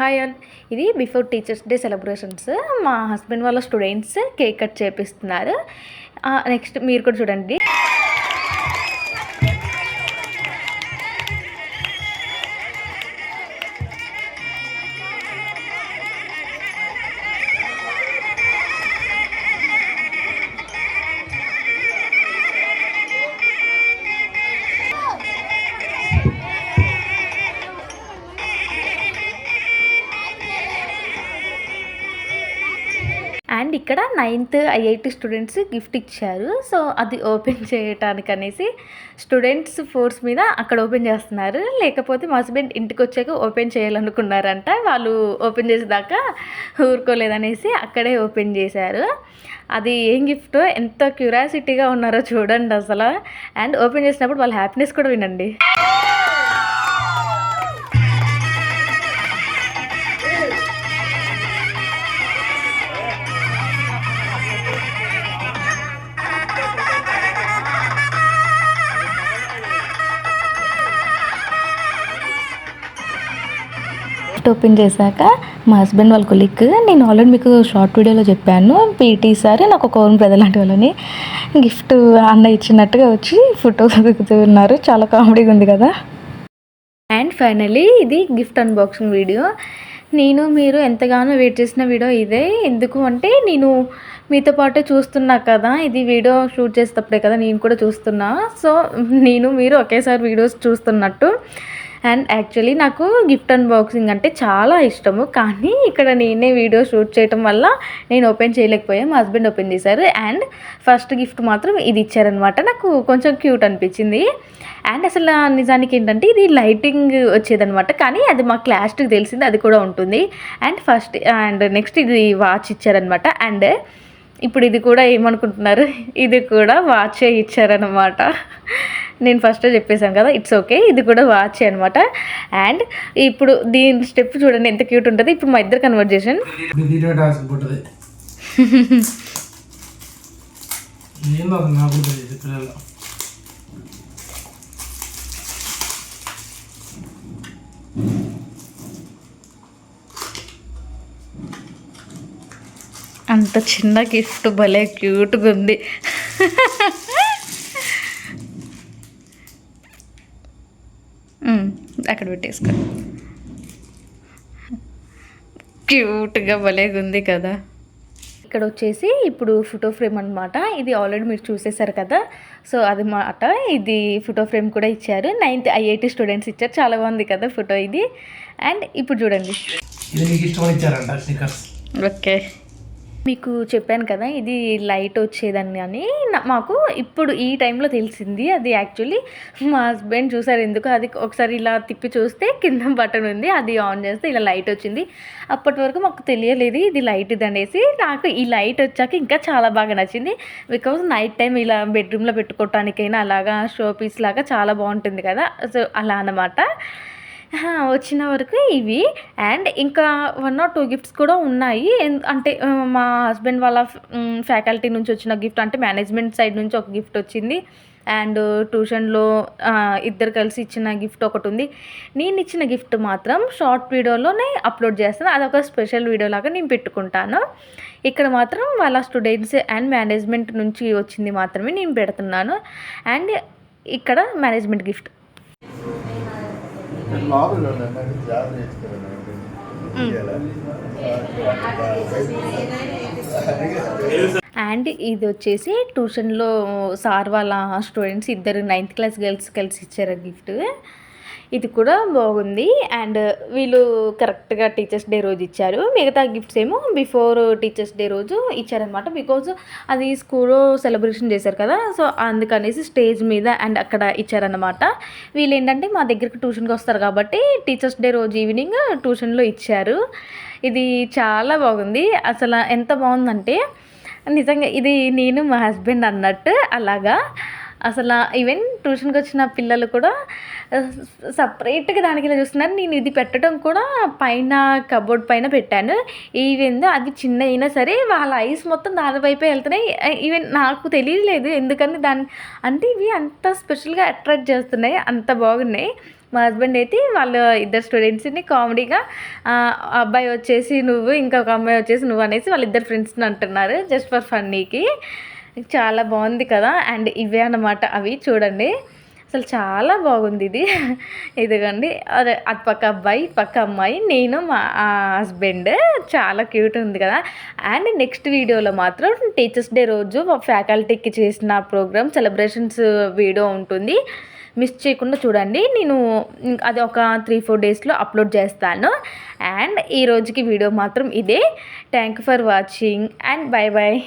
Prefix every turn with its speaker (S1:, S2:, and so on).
S1: Hi all ఇది before teachers day celebrations. మా husband వాళ్ళ స్టూడెంట్స్ కేక్ కట్ చేపిస్తున్నారు. నెక్స్ట్ మీరు కూడా చూడండి. అండ్ ఇక్కడ నైన్త్ ఐఐటి స్టూడెంట్స్ గిఫ్ట్ ఇచ్చారు. సో అది ఓపెన్ చేయటానికి అనేసి స్టూడెంట్స్ ఫోర్స్ మీద అక్కడ ఓపెన్ చేస్తున్నారు. లేకపోతే మా హస్బెండ్ ఇంటికి వచ్చాక ఓపెన్ చేయాలనుకున్నారంట. వాళ్ళు ఓపెన్ చేసేదాకా ఊరుకోలేదనేసి అక్కడే ఓపెన్ చేశారు. అది ఏం గిఫ్ట్? ఎంత క్యూరియాసిటీగా ఉన్నారో చూడండి అసలు. అండ్ ఓపెన్ చేసినప్పుడు వాళ్ళ హ్యాపీనెస్ కూడా వినండి. గిఫ్ట్ ఓపెన్ చేశాక మా హస్బెండ్ వాళ్ళ కొలిక్ నేను ఆల్రెడీ మీకు షార్ట్ వీడియోలో చెప్పాను పీటీ సార్ నాకు ఒక ఓన్ బ్రదర్ లాంటి వాళ్ళని గిఫ్ట్ అన్న ఇచ్చినట్టుగా వచ్చి ఫోటో దిగుతూ ఉన్నారు. చాలా కామెడీగా ఉంది కదా. అండ్ ఫైనలీ ఇది గిఫ్ట్ అన్బాక్సింగ్ వీడియో. నేను మీరు ఎంతగానో వెయిట్ చేసిన వీడియో ఇదే. ఎందుకు అంటే నేను మీతో పాటే చూస్తున్నా కదా ఇది వీడియో షూట్ చేసేటప్పుడే కదా నేను కూడా చూస్తున్నా. సో నేను మీరు ఒకేసారి వీడియోస్ చూస్తున్నట్టు. అండ్ యాక్చువల్లీ నాకు గిఫ్ట్ అన్బాక్సింగ్ అంటే చాలా ఇష్టము. కానీ ఇక్కడ నేనే వీడియో షూట్ చేయటం వల్ల నేను ఓపెన్ చేయలేకపోయాను. మా హస్బెండ్ ఓపెన్ చేశారు. అండ్ ఫస్ట్ గిఫ్ట్ మాత్రం ఇది ఇచ్చారనమాట నాకు కొంచెం క్యూట్ అనిపించింది. అండ్ అసలు నిజానికి ఏంటంటే ఇది లైటింగ్ వచ్చేదనమాట కానీ అది మా క్లాస్కి తెలిసింది అది కూడా ఉంటుంది. అండ్ ఫస్ట్ అండ్ నెక్స్ట్ ఇది వాచ్ ఇచ్చారనమాట అండ్ ఇప్పుడు ఇది కూడా ఏమనుకుంటున్నారు? ఇది కూడా వాచే ఇచ్చారనమాట నేను ఫస్ట్ చెప్పేశాను కదా ఇట్స్ ఓకే ఇది కూడా వాచ్ అనమాట అండ్ ఇప్పుడు దీని స్టెప్ చూడండి ఎంత క్యూట్ ఉంటుంది. ఇప్పుడు మా ఇద్దరు కన్వర్జేషన్
S2: ఏందో నాకు పిల్లలు.
S1: అంత చిన్న గిఫ్ట్ భలే క్యూట్గా ఉంది అక్కడ పెట్టేసుకో. క్యూట్గా భలేగా ఉంది కదా. ఇక్కడ వచ్చేసి ఇప్పుడు ఫోటో ఫ్రేమ్ అనమాట ఇది ఆల్రెడీ మీరు చూసేశారు కదా. సో అది మాట ఇది ఫోటో ఫ్రేమ్ కూడా ఇచ్చారు. నైన్త్ ఐఐటి స్టూడెంట్స్ ఇచ్చారు. చాలా బాగుంది కదా ఫోటో ఇది. అండ్ ఇప్పుడు చూడండి. ఓకే. మీకు చెప్పాను కదా ఇది లైట్ వచ్చేదని అని. మాకు ఇప్పుడు ఈ టైంలో తెలిసింది. అది యాక్చువల్లీ మా హస్బెండ్ చూసారు ఎందుకు అది ఒకసారి ఇలా తిప్పి చూస్తే కింద బటన్ ఉంది అది ఆన్ చేస్తే ఇలా లైట్ వచ్చింది. అప్పటి వరకు మాకు తెలియలేదు ఇది లైట్ ఇది అనేసి. నాకు ఈ లైట్ వచ్చాక ఇంకా చాలా బాగా నచ్చింది. బికాజ్ నైట్ టైం ఇలా బెడ్రూమ్లో పెట్టుకోవటానికైనా అలాగా షో పీస్ లాగా చాలా బాగుంటుంది కదా. సో అలా అన్నమాట. వచ్చిన వరకు ఇవి. అండ్ ఇంకా వన్ ఆర్ టూ గిఫ్ట్స్ కూడా ఉన్నాయి. ఎన్- అంటే మా హస్బెండ్ వాళ్ళ ఫ్యాకల్టీ నుంచి వచ్చిన గిఫ్ట్ అంటే మేనేజ్మెంట్ సైడ్ నుంచి ఒక గిఫ్ట్ వచ్చింది. అండ్ ట్యూషన్లో ఇద్దరు కలిసి ఇచ్చిన గిఫ్ట్ ఒకటి ఉంది. నేను ఇచ్చిన గిఫ్ట్ మాత్రం షార్ట్ వీడియోలోనే అప్లోడ్ చేస్తాను. అదొక స్పెషల్ వీడియో లాగా నేను పెట్టుకుంటాను. ఇక్కడ మాత్రం వాళ్ళ స్టూడెంట్స్ అండ్ మేనేజ్మెంట్ నుంచి వచ్చింది మాత్రమే నేను పెడుతున్నాను. అండ్ ఇక్కడ మేనేజ్మెంట్ గిఫ్ట్. అండ్ ఇది వచ్చేసి ట్యూషన్లో సార్ వాళ్ళ స్టూడెంట్స్ ఇద్దరు నైన్త్ క్లాస్ గర్ల్స్ కలిసి ఇచ్చారు గిఫ్ట్. ఇది కూడా బాగుంది. అండ్ వీళ్ళు కరెక్ట్గా టీచర్స్ డే రోజు ఇచ్చారు. మిగతా గిఫ్ట్స్ ఏమో బిఫోర్ టీచర్స్ డే రోజు ఇచ్చారనమాట బికాజ్ అది స్కూల్లో సెలబ్రేషన్ చేశారు కదా సో అందుకనేసి స్టేజ్ మీద అండ్ అక్కడ ఇచ్చారనమాట వీళ్ళు ఏంటంటే మా దగ్గరికి ట్యూషన్కి వస్తారు కాబట్టి టీచర్స్ డే రోజు ఈవినింగ్ ట్యూషన్లో ఇచ్చారు. ఇది చాలా బాగుంది. అసలు ఎంత బాగుందంటే నిజంగా ఇది నేను మా హస్బెండ్ అన్నట్టు అలాగా అసలు ఈవెన్ ట్యూషన్కి వచ్చిన పిల్లలు కూడా సపరేట్గా దానికి ఇలా చూస్తున్నారు. నేను ఇది పెట్టడం కూడా పైన కబోర్డ్ పైన పెట్టాను. ఈవెన్ అవి చిన్న అయినా సరే వాళ్ళ ఐస్ మొత్తం దాని వైపే వెళ్తున్నాయి. ఈవెన్ నాకు తెలియలేదు ఎందుకని దాన్ని అంటే ఇవి అంత స్పెషల్గా అట్రాక్ట్ చేస్తున్నాయి. అంత బాగున్నాయి. మా హస్బెండ్ అయితే వాళ్ళ ఇద్దరు స్టూడెంట్స్ని కామెడీగా అబ్బాయి వచ్చేసి నువ్వు ఇంకొక అమ్మాయి వచ్చేసి నువ్వు అనేసి వాళ్ళిద్దరు ఫ్రెండ్స్ని అంటున్నారు. జస్ట్ ఫర్ ఫన్నీకి. చాలా బాగుంది కదా. అండ్ ఇవే అన్నమాట అవి. చూడండి. అసలు చాలా బాగుంది ఇది. ఎదుగండి అదే అటు పక్క అబ్బాయి పక్క అమ్మాయి. నేను మా హస్బెండ్ చాలా క్యూట్ ఉంది కదా. అండ్ నెక్స్ట్ వీడియోలో మాత్రం టీచర్స్ డే రోజు మా ఫ్యాకల్టీకి చేసిన ప్రోగ్రామ్ సెలబ్రేషన్స్ వీడియో ఉంటుంది. మిస్ చేయకుండా చూడండి. నేను అది ఒక త్రీ ఫోర్ డేస్లో అప్లోడ్ చేస్తాను. అండ్ ఈ రోజుకి వీడియో మాత్రం ఇదే. Thank you for watching and bye bye